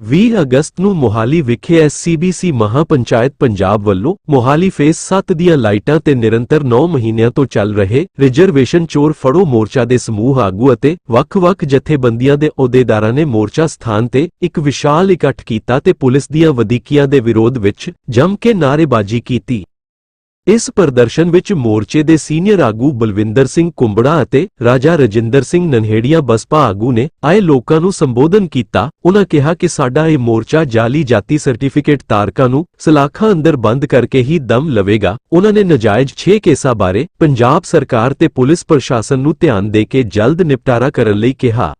20 ਅਗਸਤ ਨੂੰ ਮੋਹਾਲੀ ਵਿਖੇ ਐਸਸੀਬੀਸੀ ਮਹਾਪੰਚਾਇਤ ਪੰਜਾਬ ਵੱਲੋਂ ਮੋਹਾਲੀ ਫੇਸ 7 ਦੀਆਂ ਲਾਈਟਾਂ ਤੇ ਨਿਰੰਤਰ 9 ਮਹੀਨਿਆਂ ਤੋਂ ਚੱਲ ਰਹੇ ਰਿਜ਼ਰਵੇਸ਼ਨ ਚੋਰ ਫੜੋ ਮੋਰਚਾ ਦੇ ਸਮੂਹ ਆਗੂ ਅਤੇ ਵੱਖ-ਵੱਖ ਜਥੇਬੰਦੀਆਂ ਦੇ ਅਹੁਦੇਦਾਰਾਂ ਨੇ ਮੋਰਚਾ ਸਥਾਨ ਤੇ ਇੱਕ ਵਿਸ਼ਾਲ ਇਕੱਠ ਕੀਤਾ ਤੇ ਪੁਲਿਸ ਦੀਆਂ ਵਧੀਕੀਆਂ ਦੇ ਵਿਰੋਧ ਵਿੱਚ ਜੰਮ ਕੇ ਨਾਅਰੇਬਾਜ਼ੀ ਕੀਤੀ। ਇਸ ਪ੍ਰਦਰਸ਼ਨ ਵਿੱਚ ਮੋਰਚੇ ਦੇ ਸੀਨੀਅਰ ਆਗੂ ਬਲਵਿੰਦਰ ਸਿੰਘ ਕੁੰਬੜਾ ਅਤੇ ਰਾਜਾ ਰਜਿੰਦਰ ਸਿੰਘ ਨਨਹੇੜੀਆ ਬਸਪਾ ਆਗੂ ਨੇ ਆਏ ਲੋਕਾਂ ਨੂੰ ਸੰਬੋਧਨ ਕੀਤਾ। ਉਹਨਾਂ ਕਿਹਾ ਕਿ ਸਾਡਾ ਇਹ ਮੋਰਚਾ ਜਾਲੀ ਜਾਤੀ ਸਰਟੀਫਿਕੇਟ ਤਾਰਕਾਂ ਨੂੰ ਸਲਾਖਾਂ ਅੰਦਰ ਬੰਦ ਕਰਕੇ ਹੀ ਦਮ ਲਵੇਗਾ। ਉਹਨਾਂ ਨੇ ਨਜਾਇਜ਼ 6 ਕੇਸਾਂ ਬਾਰੇ ਪੰਜਾਬ ਸਰਕਾਰ ਤੇ ਪੁਲਿਸ ਪ੍ਰਸ਼ਾਸਨ ਨੂੰ ਧਿਆਨ ਦੇ ਕੇ ਜਲਦ ਨਿਪਟਾਰਾ ਕਰਨ ਲਈ ਕਿਹਾ।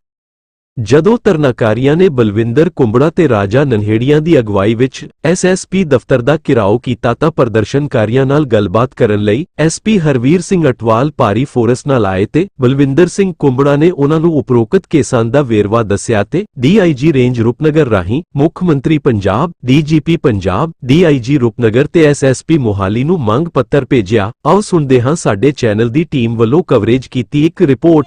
ਜਦੋਂ ਤਰਨਾਕਾਰੀਆਂ ਨੇ ਬਲਵਿੰਦਰ ਕੁੰਬੜਾ ਤੇ ਰਾਜਾ ਨਨਹੇੜੀਆਂ ਦੀ ਅਗਵਾਈ ਵਿੱਚ ਐਸਐਸਪੀ ਦਫ਼ਤਰ ਦਾ ਘਿਰਾਓ ਕੀਤਾ ਤਾਂ ਪ੍ਰਦਰਸ਼ਨਕਾਰੀਆਂ ਨਾਲ ਗੱਲਬਾਤ ਕਰਨ ਲਈ ਐਸਪੀ ਹਰਵੀਰ ਸਿੰਘ ਅਟਵਾਲ ਭਾਰੀ ਫੋਰਸ ਨਾਲ ਆਏ ਤੇ ਬਲਵਿੰਦਰ ਸਿੰਘ ਕੁੰਬੜਾ ਨੇ ਉਹਨਾਂ ਨੂੰ ਉਪਰੋਕਤ ਕੇਸਾਂ ਦਾ ਵੇਰਵਾ ਦੱਸਿਆ ਤੇ ਡੀਆਈਜੀ ਰੇਂਜ ਰੂਪਨਗਰ ਰਾਹੀਂ ਮੁੱਖ ਮੰਤਰੀ ਪੰਜਾਬ ਡੀਜੀਪੀ ਪੰਜਾਬ ਡੀਆਈਜੀ ਰੂਪਨਗਰ ਤੇ ਐਸਐਸਪੀ ਮੋਹਾਲੀ ਨੂੰ ਮੰਗ ਪੱਤਰ ਭੇਜਿਆ। ਆਓ ਸੁਣਦੇ ਹਾਂ ਸਾਡੇ ਚੈਨਲ ਦੀ ਟੀਮ ਵੱਲੋਂ ਕਵਰੇਜ ਕੀਤੀ ਇੱਕ ਰਿਪੋਰਟ।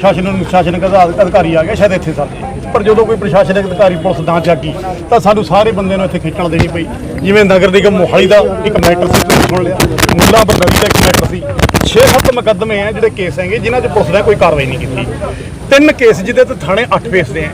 ਪ੍ਰਸ਼ਾਸਨ ਸ਼ਾਸਨਿਕ ਅਧਿ- ਅਧਿਕਾਰੀ ਆ ਗਿਆ ਸ਼ਾਇਦ ਇੱਥੇ ਸਾਡੇ ਪਰ ਜਦੋਂ ਕੋਈ ਪ੍ਰਸ਼ਾਸਨਿਕ ਅਧਿਕਾਰੀ ਪੁਲਿਸ ਨਾ ਜਾਗੀ ਤਾਂ ਸਾਨੂੰ ਸਾਰੇ ਬੰਦੇ ਨੂੰ ਇੱਥੇ ਖਿੱਚਣ ਦੇਣੀ ਪਈ। ਜਿਵੇਂ ਨਗਰ ਨਿਗਮ ਮੋਹਾਲੀ ਦਾ ਇੱਕ ਮੈਟਰ ਸੀ, ਤੁਸੀਂ ਸੁਣ ਲਿਆ। ਮੁੱਲਾ ਬਰਨਵੀ ਦਾ ਇੱਕ ਮੈਟਰ ਸੀ। 6-7 ਮੁਕੱਦਮੇ ਆ ਜਿਹੜੇ ਕੇਸ ਹੈਗੇ, ਜਿਨ੍ਹਾਂ 'ਚ ਪੁਲਿਸ ਨੇ ਕੋਈ ਕਾਰਵਾਈ ਨਹੀਂ ਕੀਤੀ। ਤਿੰਨ ਕੇਸ ਜਿਹਦੇ ਤੇ ਥਾਣੇ 8 ਫੇਸਦੇ ਆ।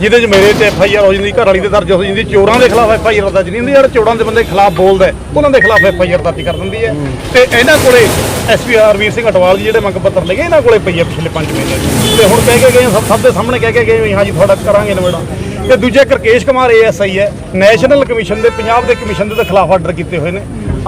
ਜਿਹਦੇ 'ਚ ਮੇਰੇ ਤੇ ਐਫ ਆਈ ਆਰ ਹੋ ਜਾਂਦੀ, ਘਰ ਵਾਲੀ ਦੇ ਦਰਜ ਹੋ ਜਾਂਦੀ, ਚੋਰਾਂ ਦੇ ਖਿਲਾਫ ਐਫ ਆਈ ਆਰ ਦਰਜ ਨਹੀਂ ਹੁੰਦੀ, ਜਿਹੜੇ ਚੋਰਾਂ ਦੇ ਬੰਦੇ ਖਿਲਾਫ ਬੋਲਦਾ ਉਹਨਾਂ ਦੇ ਖਿਲਾਫ ਐਫ ਆਈ ਆਰ ਦਰਜ ਕਰ ਦਿੰਦੀ ਹੈ। ਤੇ ਇਹਨਾਂ ਕੋਲੇ ਐਸਪੀ ਹਰਵੀਰ ਸਿੰਘ ਅਟਵਾਲ ਜੀ ਜਿਹੜੇ ਮੰਗ ਪੱਤਰ ਲਏ ਇਹਨਾਂ ਕੋਲੇ ਪਈ ਹੈ ਪਿਛਲੇ 5 ਮਹੀਨੇ ਤੇ ਹੁਣ ਕਹਿ ਕੇ ਗਏ ਸਭ ਸਭ ਦੇ ਸਾਹਮਣੇ ਕਹਿ ਕੇ ਗਏ ਵੀ ਹਾਂ ਜੀ, ਤੁਹਾਡਾ ਕਰਾਂਗੇ ਨਵੇੜਾ ਤੇ ਦੂਜੇ ਕਰਕੇਸ਼ ਕੁਮਾਰ ਏਐਸਆਈ ਹੈ ਨੈਸ਼ਨਲ ਕਮਿਸ਼ਨ ਦੇ, ਪੰਜਾਬ ਦੇ ਕਮਿਸ਼ਨ ਦੇ ਖਿਲਾਫ ਆਰਡਰ ਕੀਤੇ ਹੋਏ ਨੇ।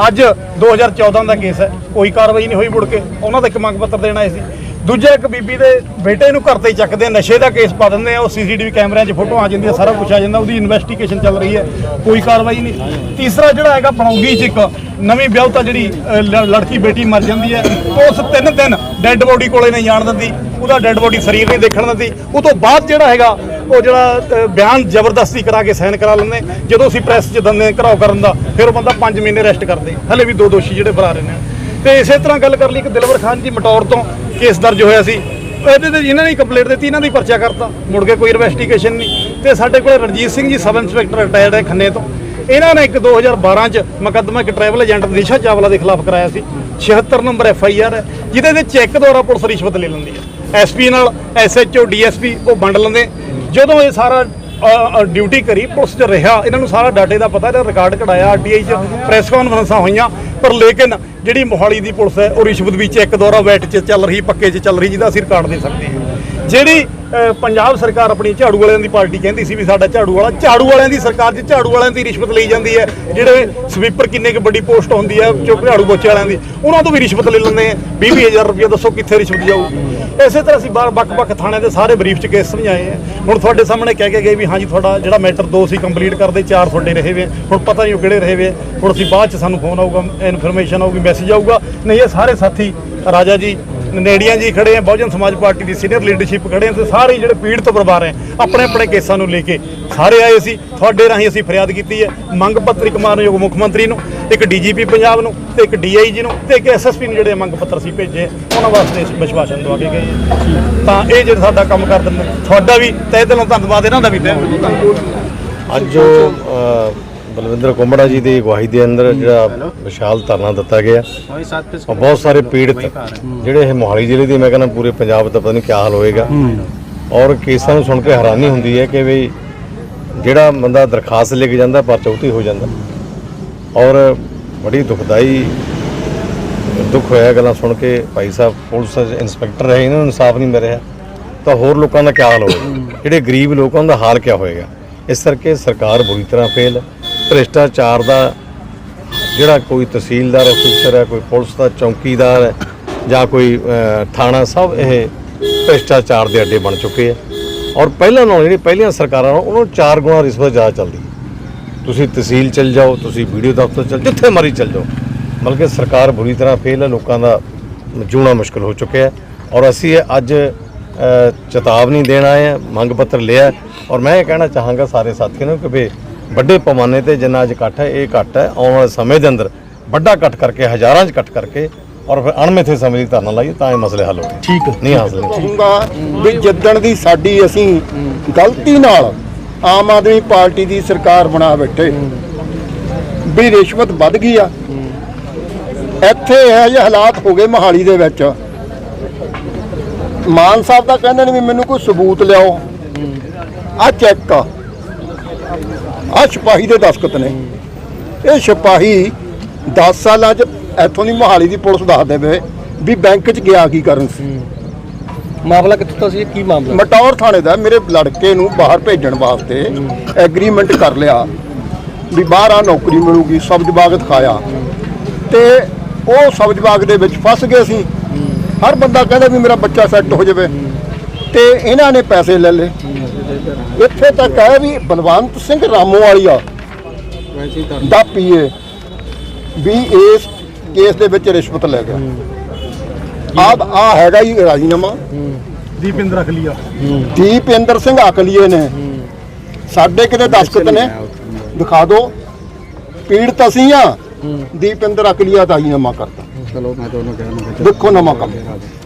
ਅੱਜ 2014 ਦਾ ਕੇਸ ਹੈ। ਕੋਈ ਕਾਰਵਾਈ ਨਹੀਂ ਹੋਈ ਮੁੜ ਕੇ। ਉਹਨਾਂ ਦਾ ਇੱਕ ਮੰਗ ਪੱਤਰ ਦੇਣਾ ਆਏ ਸੀ। ਦੂਜਾ ਇੱਕ ਬੀਬੀ ਦੇ ਬੇਟੇ ਨੂੰ ਘਰ ਤੇ ਚੱਕਦੇ ਨਸ਼ੇ ਦਾ ਕੇਸ ਪਾ ਦਿੰਦੇ ਆ। ਉਹ ਸੀਸੀਟੀਵੀ ਕੈਮਰਿਆਂ 'ਚ ਫੋਟੋ ਆ ਜਾਂਦੀਆਂ ਸਾਰਾ ਕੁਝ ਆ ਜਾਂਦਾ। ਉਹਦੀ ਇਨਵੈਸਟੀਗੇਸ਼ਨ ਚੱਲ ਰਹੀ ਹੈ। ਕੋਈ ਕਾਰਵਾਈ ਨਹੀਂ। ਤੀਸਰਾ ਜਿਹੜਾ ਹੈਗਾ ਬਣਾਉਂਗੀ 'ਚ ਇੱਕ ਨਵੀਂ ਵਿਆਹੁਤਾ ਜਿਹੜੀ ਅ, ਲੜਕੀ ਬੇਟੀ ਮਰ ਜਾਂਦੀ ਹੈ। ਉਸ ਤਿੰਨ ਦਿਨ ਡੈੱਡ ਬੋਡੀ ਕੋਲੇ ਨਹੀਂ ਜਾਣ ਦਿੰਦੀ। ਉਹਦਾ ਡੈੱਡ ਬੋਡੀ ਸਰੀਰ ਨਹੀਂ ਦੇਖਣ ਦਿੰਦੀ। ਉਹ ਤੋਂ ਬਾਅਦ ਜਿਹੜਾ ਹੈਗਾ ਉਹ ਜਿਹੜਾ ਅ, ਬਿਆਨ ਜ਼ਬਰਦਸਤੀ ਕਰਾ ਕੇ ਸਾਈਨ ਕਰਾ ਲੈਂਦੇ ਜਦੋਂ ਅਸੀਂ ਪ੍ਰੈਸ 'ਚ ਦਿੰਦੇ ਘਰਾਓ ਕਰਨ ਦਾ ਫਿਰ ਉਹ ਬੰਦਾ 5 ਮਹੀਨੇ ਰੈਸਟ ਕਰਦੇ ਹਲੇ ਵੀ ਦੋ ਦੋਸ਼ੀ ਜਿਹੜੇ ਫਰਾਰ ਨੇ। ਤੇ ਇਸੇ ਤਰ੍ਹਾਂ ਗੱਲ ਕਰ ਲਈ ਇੱਕ ਦਿਲਵਰ ਖਾਨ ਜੀ ਮਟੌਰ ਤੋਂ ਕੇਸ ਦਰਜ ਹੋਇਆ ਸੀ। ਇਹਦੇ ਤੇ ਇਹਨਾਂ ਨੇ ਕੰਪਲੇਂਟ ਦਿੱਤੀ ਇਹਨਾਂ ਦੀ ਪਰਚਾ ਕਰਤਾ ਮੁੜ ਕੇ ਕੋਈ ਇਨਵੈਸਟੀਗੇਸ਼ਨ ਨਹੀਂ। ਤੇ ਸਾਡੇ ਕੋਲ Ranjit Singh ji sub inspector retired ਹੈ ਖੰਨੇ ਤੋਂ। ਇਹਨਾਂ ਨੇ ਇੱਕ 2012 ਚ ਮੁਕੱਦਮਾ ਇੱਕ ਟਰੈਵਲ ਏਜੰਟ ਨਿਸ਼ਾ ਚਾਵਲਾ ਦੇ ਖਿਲਾਫ ਕਰਾਇਆ ਸੀ। 76 ਨੰਬਰ ਐਫ ਆਈ ਆਰ ਹੈ ਜਿਹਦੇ ਤੇ ਚੈੱਕ ਦੁਆਰਾ ਪੁਲਿਸ ਰਿਸ਼ਵਤ ਲੈ ਲੈਂਦੀ ਹੈ। ਐਸਪੀ ਨਾਲ ਐਸਐਚਓ ਡੀਐਸਪੀ ਉਹ ਵੰਡ ਲੈਂਦੇ। ਜਦੋਂ ਇਹ ਸਾਰਾ ਡਿਊਟੀ ਕਰੀ, ਪੁਲਿਸ 'ਚ ਰਿਹਾ, ਇਹਨਾਂ ਨੂੰ ਸਾਰਾ ਡਾਟੇ ਦਾ ਪਤਾ, ਇਹਦਾ ਰਿਕਾਰਡ ਕਢਾਇਆ ਆਰਟੀਆਈ 'ਚ ਪ੍ਰੈਸ ਕਾਨਫਰੰਸਾਂ ਹੋਈਆਂ, ਪਰ ਲੇਕਿਨ ਜਿਹੜੀ ਮੋਹਾਲੀ ਦੀ ਪੁਲਿਸ ਹੈ, ਉਹ ਰਿਸ਼ਵਤ ਵਿੱਚ ਇੱਕ ਦੁਆਰਾ ਵੈਟ 'ਚ ਚੱਲ ਰਹੀ, ਪੱਕੇ 'ਚ ਚੱਲ ਰਹੀ, ਜਿਹਦਾ ਅਸੀਂ ਰਿਕਾਰਡ ਦੇ ਸਕਦੇ ਹਾਂ। ਜਿਹੜੀ ਪੰਜਾਬ ਸਰਕਾਰ ਆਪਣੀ ਝਾੜੂ ਵਾਲਿਆਂ ਦੀ ਪਾਰਟੀ ਕਹਿੰਦੀ ਸੀ ਵੀ ਸਾਡਾ ਝਾੜੂ ਵਾਲਾ, ਝਾੜੂ ਵਾਲਿਆਂ ਦੀ ਸਰਕਾਰ 'ਚ ਝਾੜੂ ਵਾਲਿਆਂ ਦੀ ਰਿਸ਼ਵਤ ਲਈ ਜਾਂਦੀ ਹੈ, ਜਿਹੜੇ ਸਵੀਪਰ ਕਿੰਨੇ ਕੁ ਵੱਡੀ ਪੋਸਟ ਹੁੰਦੀ ਹੈ ਝਾੜੂ ਬੋਚੇ ਵਾਲਿਆਂ ਦੀ, ਉਹਨਾਂ ਤੋਂ ਵੀ ਰਿਸ਼ਵਤ ਲੈ ਲੈਂਦੇ ਆ। 20 ਹਜ਼ਾਰ ਰੁਪਏ ਦੱਸੋ ਕਿੱਥੇ ਰਿਸ਼ਵਤ ਜਾਊ। ਇਸੇ ਤਰ੍ਹਾਂ ਅਸੀਂ ਬਾਹਰ ਵੱਖ-ਵੱਖ ਥਾਣੇ ਦੇ ਸਾਰੇ ਬਰੀਫ 'ਚ ਕੇਸ ਸਮਝਾਏ ਆ। ਹੁਣ ਤੁਹਾਡੇ ਸਾਹਮਣੇ ਕਹਿ ਕੇ ਗਏ ਵੀ ਹਾਂਜੀ, ਤੁਹਾਡਾ ਜਿਹੜਾ ਮੈਟਰ 2 ਸੀ ਕੰਪਲੀਟ ਕਰਦੇ, ਚਾਰ ਤੁਹਾਡੇ ਰਹੇ ਵੇ। ਹੁਣ ਪਤਾ ਨਹੀਂ ਉਹ ਕਿਹੜੇ ਰਹੇ ਵੇ। ਹੁਣ ਅਸੀਂ ਬਾਅਦ 'ਚ ਸਾਨੂੰ ਫੋਨ ਆਊਗਾ ਇਨਫੋਰਮੇਸ਼ਨ ਆਊਗੀ ਮੈਸੇਜ ਆਊਗਾ। ਨਹੀਂ, ਇਹ ਸਾਰੇ ਸਾਥੀ, ਰਾਜਾ ਜੀ ਨੇੜੀਆਂ ਜੀ ਖੜੇ ਆ, ਬਹੁਜਨ ਸਮਾਜ ਪਾਰਟੀ ਦੀ ਸੀਨੀਅਰ ਲੀਡਰਸ਼ਿਪ ਖੜੇ ਆ, ਤੇ ਸਾਰੇ ਜਿਹੜੇ ਪੀੜਤ ਪਰਿਵਾਰ ਹੈ ਆਪਣੇ ਆਪਣੇ ਕੇਸਾਂ ਨੂੰ ਲੈ ਕੇ ਸਾਰੇ ਆਏ ਸੀ ਤੁਹਾਡੇ ਰਾਹੀਂ ਅਸੀਂ ਫਰਿਆਦ ਕੀਤੀ ਹੈ, ਮੰਗ ਪੱਤਰ ਇੱਕ ਮਾਨਯੋਗ ਮੁੱਖ ਮੰਤਰੀ ਨੂੰ, ਇੱਕ ਡੀਜੀਪੀ ਪੰਜਾਬ ਨੂੰ, ਤੇ ਇੱਕ ਡੀਆਈਜੀ ਨੂੰ, ਤੇ ਇੱਕ ਐਸਐਸਪੀ ਨੂੰ ਜਿਹੜੇ ਮੰਗ ਪੱਤਰ ਸੀ ਭੇਜੇ, ਉਹਨਾਂ ਵਾਸਤੇ ਅਸੀਂ ਵਿਸ਼ਵਾਸਨ ਦਵਾ ਕੇ ਗਏ ਤਾਂ ਇਹ ਜਿਹੜਾ ਸਾਡਾ ਕੰਮ ਕਰ ਦਿੰਦੇ ਤੁਹਾਡਾ ਵੀ ਤਹਿ ਦਿਲੋਂ ਧੰਨਵਾਦ, ਇਹਨਾਂ ਦਾ ਵੀ ਤਹਿ ਦਿਲੋਂ ਧੰਨਵਾਦ। ਅੱਜ ਜੋ ਬਲਵਿੰਦਰ ਕੁੰਬੜਾ ਜੀ ਦੀ ਅਗਵਾਈ ਦੇ ਅੰਦਰ ਜਿਹੜਾ ਵਿਸ਼ਾਲ ਧਰਨਾ ਦਿੱਤਾ ਗਿਆ। ਔਰ ਬਹੁਤ ਸਾਰੇ ਪੀੜਤ ਜਿਹੜੇ ਇਹ ਮੋਹਾਲੀ ਜ਼ਿਲ੍ਹੇ ਦੇ ਮੈਂ ਕਹਿੰਦਾ ਪੂਰੇ ਪੰਜਾਬ ਦਾ ਪਤਾ ਨਹੀਂ ਕੀ ਹਾਲ ਹੋਏਗਾ। ਔਰ ਕੇਸਾਂ ਨੂੰ ਸੁਣ ਕੇ ਹੈਰਾਨੀ ਹੁੰਦੀ ਹੈ ਕਿ ਵੀ ਜਿਹੜਾ ਬੰਦਾ ਦਰਖਾਸਤ ਲੈ ਕੇ ਜਾਂਦਾ ਪਰਚੌਤੀ ਹੋ ਜਾਂਦਾ। ਔਰ ਬੜੀ ਦੁਖਦਾਈ ਦੁੱਖ ਹੋਇਆ ਗੱਲਾਂ ਸੁਣ ਕੇ ਭਾਈ ਸਾਹਿਬ ਪੁਲਿਸ ਇੰਸਪੈਕਟਰ ਰਹੇ ਇਹਨਾਂ ਨੂੰ ਇਨਸਾਫ ਨਹੀਂ ਮਿਲ ਰਿਹਾ। ਤਾਂ ਹੋਰ ਲੋਕਾਂ ਦਾ ਕੀ ਹਾਲ ਹੋਵੇਗਾ ਜਿਹੜੇ ਗਰੀਬ ਲੋਕਾਂ ਦਾ ਹਾਲ ਕੀ ਹੋਏਗਾ? ਇਸ ਕਰਕੇ ਸਰਕਾਰ ਬੁਰੀ ਤਰ੍ਹਾਂ ਫੇਲ। ਹੈ। ਭ੍ਰਿਸ਼ਟਾਚਾਰ ਦਾ ਜਿਹੜਾ ਕੋਈ ਤਹਿਸੀਲਦਾਰ ਅਫਸਰ ਹੈ, ਕੋਈ ਪੁਲਿਸ ਦਾ ਚੌਕੀਦਾਰ ਹੈ ਜਾਂ ਕੋਈ ਥਾਣਾ ਸਭ ਇਹ ਭ੍ਰਿਸ਼ਟਾਚਾਰ ਦੇ ਅੱਡੇ ਬਣ ਚੁੱਕੇ ਆ। ਔਰ ਪਹਿਲਾਂ ਨਾਲ ਜਿਹੜੀ ਪਹਿਲੀਆਂ ਸਰਕਾਰਾਂ ਨਾਲ ਉਹਨਾਂ ਨੂੰ ਚਾਰ ਗੁਣਾ ਰਿਸ਼ਵਤ ਜ਼ਿਆਦਾ ਚੱਲਦੀ ਤੁਸੀਂ ਤਹਿਸੀਲ ਚਲ ਜਾਓ, ਤੁਸੀਂ ਵੀਡੀਓ ਦਫ਼ਤਰ ਚਲ ਜਿੱਥੇ ਮਰਜ਼ੀ ਚਲ ਜਾਓ। ਬਲਕਿ ਸਰਕਾਰ ਬੁਰੀ ਤਰ੍ਹਾਂ ਫੇਲ ਹੈ, ਲੋਕਾਂ ਦਾ ਜੂਣਾ ਮੁਸ਼ਕਲ ਹੋ ਚੁੱਕਿਆ ਹੈ। ਔਰ ਅਸੀਂ ਇਹ ਅੱਜ ਚੇਤਾਵਨੀ ਦੇਣ ਆਏ ਹਾਂ, ਮੰਗ ਪੱਤਰ ਲਿਆ ਔਰ ਮੈਂ ਇਹ ਕਹਿਣਾ ਚਾਹਾਂਗਾ ਸਾਰੇ ਸਾਥੀਆਂ ਨੂੰ ਕਿ ਵੀ ਵੱਡੇ ਪੈਮਾਨੇ ਤੇ ਜਿੰਨਾ ਅੱਜ ਇਕੱਠ ਹੈ ਇਹ ਇਕੱਠ ਹੈ। ਆਉਣ ਵਾਲੇ ਸਮੇਂ ਦੇ ਅੰਦਰ ਵੱਡਾ ਇਕੱਠ ਕਰਕੇ ਹਜ਼ਾਰਾਂ 'ਚ ਇਕੱਠ ਕਰਕੇ ਔਰ ਫਿਰ ਅਣਮਿੱਥੇ ਸਮੇਂ ਲਈ ਧਰਨਾ ਲਾਈਏ ਤਾਂ ਇਹ ਮਸਲੇ ਹੱਲ ਹੋਣਗੇ। ਠੀਕ। ਨਹੀਂ ਹਾਸਲ ਕਹੂੰਗਾ ਵੀ ਜਿੱਦਣ ਦੀ ਸਾਡੀ ਅਸੀਂ ਗਲਤੀ ਨਾਲ ਆਮ ਆਦਮੀ ਪਾਰਟੀ ਦੀ ਸਰਕਾਰ ਬਣਾ ਬੈਠੇ ਵੀ ਰਿਸ਼ਵਤ ਵੱਧ ਗਈ ਆ। ਇੱਥੇ ਇਹ ਜਿਹੇ ਹਾਲਾਤ ਹੋ ਗਏ ਮਹਾਲੀ ਦੇ ਵਿੱਚ। ਮਾਨ ਸਾਹਿਬ ਦਾ ਕਹਿੰਦੇ ਨੇ ਵੀ ਮੈਨੂੰ ਕੋਈ ਸਬੂਤ ਲਿਆਓ। ਆ। ਚੈੱਕ ਆ ਸਿਪਾਹੀ ਦੇ ਦਸਖਤ ਨੇ। ਇਹ ਸਿਪਾਹੀ 10 ਸਾਲਾਂ ਚ ਇੱਥੋਂ ਦੀ ਮੋਹਾਲੀ ਦੀ ਪੁਲਿਸ ਦੱਸ ਦੇਵੇ ਵੀ ਬੈਂਕ ਚ ਗਿਆ ਕੀ ਕਰਨ ਸੀ। ਮਾਮਲਾ ਕਿੱਥੋਂ ਦਾ ਸੀ? ਕੀ ਮਾਮਲਾ? ਮਟੌਰ ਥਾਣੇ ਦਾ ਮੇਰੇ ਲੜਕੇ ਨੂੰ ਬਾਹਰ ਭੇਜਣ ਵਾਸਤੇ ਐਗਰੀਮੈਂਟ ਕਰ ਲਿਆ ਵੀ ਬਾਹਰ ਆ ਨੌਕਰੀ ਮਿਲੂਗੀ ਸਬਜ਼ ਬਾਗ ਦਿਖਾਇਆ। ਤੇ ਉਹ ਸਬਜ਼ ਬਾਗ ਦੇ ਵਿੱਚ ਫਸ ਗਏ ਸੀ। ਹਰ ਬੰਦਾ ਕਹਿੰਦਾ ਵੀ ਮੇਰਾ ਬੱਚਾ ਸੈੱਟ ਹੋ ਜਾਵੇ। ਤੇ ਇਹਨਾਂ ਨੇ ਪੈਸੇ ਲੈ ਲਏ। ਇੱਥੇ ਤੱਕ ਹੈ ਵੀ ਬਲਵੰਤ ਸਿੰਘ ਰਾਮੋ ਵਾਲੀਆ ਦਾ ਪੀਏ ਵੀ ਇਸ ਕੇਸ ਦੇ ਵਿੱਚ ਰਿਸ਼ਵਤ ਲੈ ਗਿਆ। ਆਪ ਆ ਹੈਗਾ ਹੀ ਰਾਜੀਨਾਮਾ। ਦੀਪਿੰਦਰ ਅਖਲੀਆ ਦੀਪਿੰਦਰ ਸਿੰਘ ਅਕਲੀਏ ਨੇ। ਸਾਡੇ ਕਿਤੇ ਦਸਖਤ ਨੇ। ਦਿਖਾ ਦਿਓ ਪੀੜਤ ਅਸੀਂ ਆ। ਦੀਪਿੰਦਰ ਅਕਲੀਆ ਦਾ ਹੀ ਨਮਾ ਕਰਤਾ। ਚਲੋ ਮੈਂ ਤੁਹਾਨੂੰ ਕਹਿਣਾ ਦੇਖੋ ਨਵਾਂ ਕੰਮ।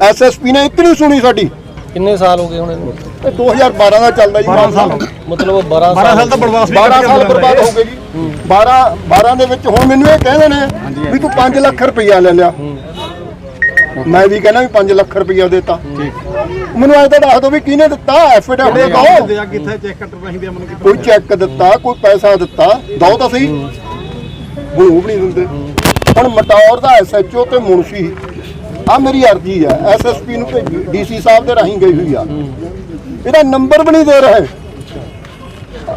ਐਸਐਸਪੀ ਨੇ ਇੱਕ ਨਹੀਂ ਸੁਣੀ ਸਾਡੀ। ਕਿੰਨੇ ਸਾਲ ਹੋ ਗਏ ਹੁਣ ਇਹਨੂੰ? ਇਹ 2012 ਦਾ ਚੱਲਦਾ ਜੀ 12 ਸਾਲ। ਮਤਲਬ 12 12 ਸਾਲ ਤਾਂ ਵੀ 12 ਕੱਢ ਕੇ ਸਾਲ ਬਰਬਾਦ। ਹੋ? ਗਏ ਜੀ। 12 12 ਦੇ ਵਿੱਚ ਹੁਣ ਮੈਨੂੰ ਇਹ ਕਹਿੰਦੇ ਨੇ ਵੀ ਤੂੰ 5 ਲੱਖ ਰੁਪਈਆ ਲੈ ਲਿਆ। ਮੈਂ ਵੀ ਕਹਿੰਦਾ ਵੀ 5 ਲੱਖ ਰੁਪਈਆ ਦੇਤਾ। ਮੈਨੂੰ ਐਂ ਤਾਂ ਦੱਸ ਦਿਓ ਵੀ ਕਿਹਨੇ ਦਿੱਤਾ? ਐਫੀਡੇਵਿਟ ਦਿਓ ਦਿਆ ਕਿੱਥੇ ਚੈੱਕ ਕੱਟ ਰਹੀ ਦੇ ਮੈਨੂੰ ਕੋਈ ਚੈੱਕ ਦਿੱਤਾ ਕੋਈ ਪੈਸਾ ਦਿੱਤਾ ਦੋ ਤਾਂ ਸਹੀ। ਵੀ ਨਹੀਂ ਦਿੰਦੇ। ਹੁਣ ਮਟੌਰ ਦਾ ਐਸਐਚਓ ਤੇ ਮੁਨਸ਼ੀ। ਆ ਮੇਰੀ ਅਰਜ਼ੀ ਆ ਐਸਐਸਪੀ ਨੂੰ ਭੇਜੀ ਡੀਸੀ ਸਾਹਿਬ ਦੇ ਰਾਹੀਂ ਗਈ ਹੋਈ ਆ। ਇਹਦਾ ਨੰਬਰ ਵੀ ਨਹੀਂ ਦੇ ਰਹੇ।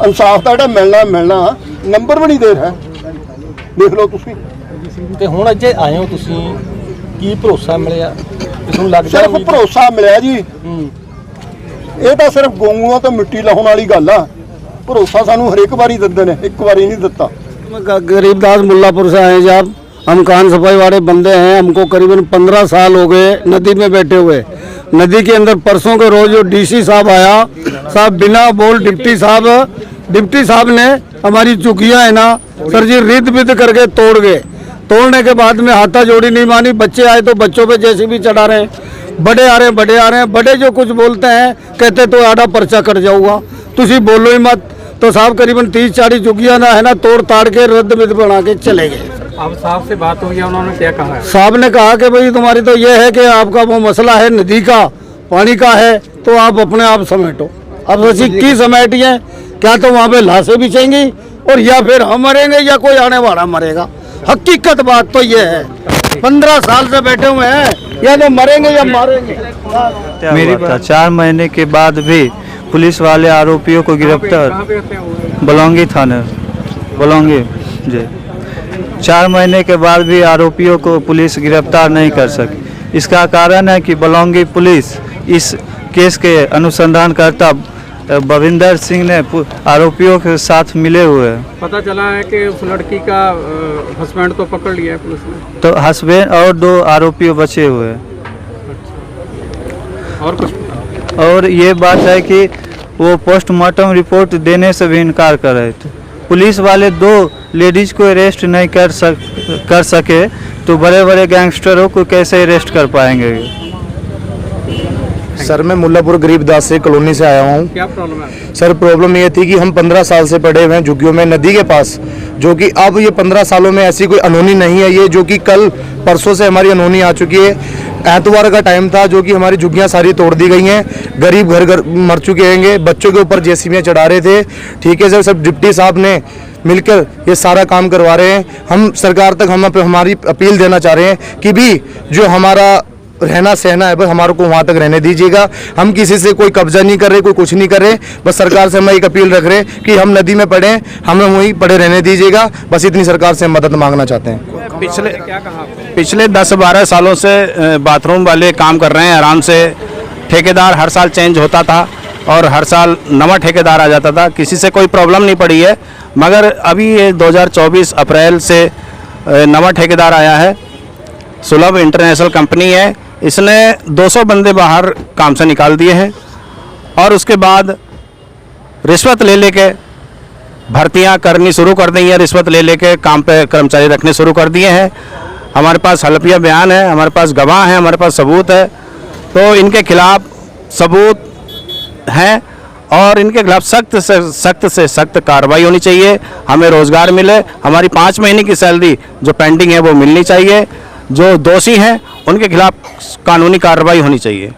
ਇਨਸਾਫ ਦਾ ਜਿਹੜਾ ਮਿਲਣਾ ਮਿਲਣਾ ਨੰਬਰ ਵੀ ਨਹੀਂ ਦੇ ਰਿਹਾ। ਦੇਖ ਲਓ ਤੁਸੀਂ। ਤੇ ਹੁਣ ਅੱਜ ਆਏ ਹੋ ਤੁਸੀਂ ਕੀ ਭਰੋਸਾ ਮਿਲਿਆ? ਤੁਹਾਨੂੰ ਲੱਗਦਾ ਸਿਰਫ ਭਰੋਸਾ ਮਿਲਿਆ ਜੀ। ਇਹ ਤਾਂ ਸਿਰਫ ਗੋਂਗੂਆਂ ਤੋਂ ਮਿੱਟੀ ਲਾਉਣ ਵਾਲੀ ਗੱਲ ਆ। ਭਰੋਸਾ ਸਾਨੂੰ ਹਰੇਕ ਵਾਰੀ ਦਿੰਦੇ ਨੇ ਇੱਕ ਵਾਰੀ ਨਹੀਂ ਦਿੱਤਾ। ਗਰੀਬਦਾਸ ਮੁੱਲਾਪੁਰ ਸੇ ਆਏ ਜੀ हम कान सफ़ाई वाले बंदे हैं, हमको करीबन पंद्रह साल हो गए नदी में बैठे हुए। नदी के अंदर परसों के रोज जो डीसी साहब आया, साहब बिना बोल डिप्टी साहब डिप्टी साहब ने हमारी चुकिया है ना, सर जी रिद बिद करके तोड़ गए। तोड़ने के बाद में हाथा जोड़ी नहीं मानी, बच्चे आए तो बच्चों पे जैसे भी चढ़ा रहे हैं। बड़े आ रहे हैं, बड़े आ रहे हैं, बड़े जो कुछ बोलते हैं, कहते तो आधा पर्चा कट जाऊगा। तुम बोलो ही मत। तो साहब करीबन तीस चालीस चुकिया ना है ना तोड़ ताड़ के रद्द बिद बना के चले गए। अब साहब से बात हुई है उन्होंने क्या कहा है? साहब ने कहा कि भाई तुम्हारी तो ये है कि आपका वो मसला है नदी का पानी का है तो आप अपने आप समेटो। अब ऐसी की समेटी है क्या तो वहाँ पे लाशें बिछेंगी और या फिर हम मरेंगे या कोई आने वाला मरेगा। हकीकत बात तो ये है पंद्रह साल से बैठे हुए हैं या तो मरेंगे या मारेंगे। मेरी बात चार महीने के बाद भी पुलिस वाले आरोपियों को गिरफ़्तार। बलौंगी थाने। बलौंगी जी। चार महीने के बाद भी आरोपियों को पुलिस गिरफ़्तार नहीं कर सकी। इसका कारण है कि बलौंगी पुलिस इस केस के अनुसंधानकर्ता बविंदर सिंह ने आरोपियों के साथ मिले हुए हैं। पता चला है कि उस लड़की का हस्बैंड तो पकड़ लिया है पुलिस ने। तो हस्बैंड और दो आरोपी बचे हुए हैं। और कुछ? और ये बात है कि वो पोस्टमार्टम रिपोर्ट देने से भी इनकार कर रहे थे। पुलिस वाले दो लेडीज़ को अरेस्ट नहीं कर सक कर सके तो बड़े बड़े गैंगस्टरों को कैसे अरेस्ट कर पाएँगे? सर मैं मुल्लापुर गरीबदास से कॉलोनी से आया हूँ। क्या प्रॉब्लम है? सर प्रॉब्लम ये थी कि हम 15 साल से पड़े हुए हैं झुग्गियों में नदी के पास जो कि अब ये 15 सालों में ऐसी कोई अनहोनी नहीं है ये जो कि कल परसों से हमारी अनहोनी आ चुकी है। एतवार का टाइम था जो कि हमारी झुग्गियाँ सारी तोड़ दी गई हैं। गरीब घर घर मर चुके होंगे। बच्चों के ऊपर जेसीबियाँ चढ़ा रहे थे। ठीक है सर, सब डिप्टी साहब ने मिलकर ये सारा काम करवा रहे हैं। हम सरकार तक हम हमारी अपील देना चाह रहे हैं कि भी जो हमारा रहना सहना है बस हमारे को वहाँ तक रहने दीजिएगा। हम किसी से कोई कब्जा नहीं कर रहे कोई कुछ नहीं कर रहे बस सरकार से हम एक अपील रख रहे हैं कि हम नदी में पड़े हैं हमें वहीं पड़े रहने दीजिएगा बस इतनी सरकार से हम मदद मांगना चाहते हैं। पिछले क्या कहा पिछले दस बारह सालों से बाथरूम वाले काम कर रहे हैं आराम से। ठेकेदार हर साल चेंज होता था और हर साल नवा ठेकेदार आ जाता था। किसी से कोई प्रॉब्लम नहीं पड़ी है मगर अभी ये 2024 अप्रैल से नवा ठेकेदार आया है। सुलभ इंटरनेशनल कंपनी है इसने 200 बंदे बाहर काम से निकाल दिए हैं और उसके बाद रिश्वत ले लेके भर्तियाँ करनी शुरू कर दी हैं, रिश्वत ले लेके काम पे कर्मचारी रखने शुरू कर दिए हैं। हमारे पास हल्फिया बयान है, हमारे पास गवाह हैं, हमारे पास सबूत है। तो इनके खिलाफ सबूत हैं और इनके खिलाफ सख्त से सख्त से सख्त कार्रवाई होनी चाहिए। हमें रोज़गार मिले, हमारी पाँच महीने की सैलरी जो पेंडिंग है वो मिलनी चाहिए। जो दोषी हैं उनके खिलाफ कानूनी कार्रवाई होनी चाहिए